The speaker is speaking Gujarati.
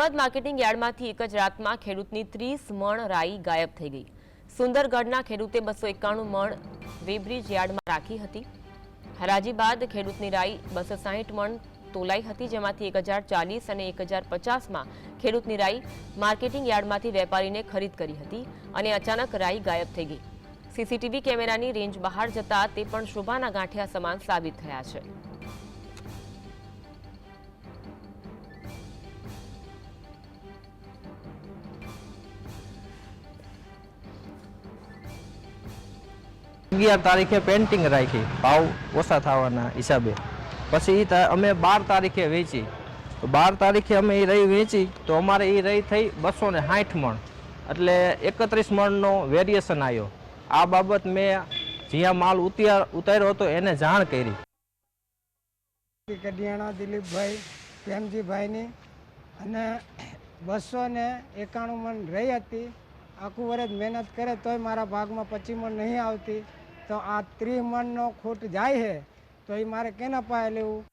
અમદાવાદ માર્કેટિંગ યાર્ડમાંથી એક જ રાતમાં ખેડૂતની ત્રીસ મણ રાઈ ગાયબ થઈ ગઈ. સુંદરગઢના ખેડૂતે બસો એકાણું મણ વેબ્રિજ યાર્ડમાં રાખી હતી. હરાજી બાદ ખેડૂતની રાઈ બસો સાહીઠ મણ તોલાઈ હતી, જેમાંથી એક હજાર ચાલીસ અને એક હજાર પચાસમાં ખેડૂતની રાઈ માર્કેટિંગ યાર્ડમાંથી વેપારીને ખરીદ કરી હતી અને અચાનક રાઈ ગાયબ થઈ ગઈ. સીસીટીવી કેમેરાની રેન્જ બહાર જતા તે પણ શોભાના ગાંઠિયા સમાન સાબિત થયા છે. અગિયાર તારીખે પેન્ટિંગ રાખી, ભાવ ઓછા થવાના હિસાબે. પછી અમે બાર તારીખે વેચી. તો બાર તારીખે અમે એ રહી વેચી, તો અમારે એ રહી થઈ બસો ને સાઠ મણ. એટલે એકત્રીસ મણનો વેરિએશન આવ્યો આ બાબત મેં જ્યાં માલ ઉતાર ઉતાર્યો હતો એને જાણ કરી. કડિયાણા દિલીપભાઈ, પ્રેમજીભાઈની અને બસો ને એકાણું મણ રહી હતી. આખું વર્ષ મહેનત કરે તોય મારા ભાગમાં પચીસ મણ નહીં આવતી. તો આ ત્રીસ મણનો ખોટ જાય છે તો એ મારે કેના પાસે લેવું?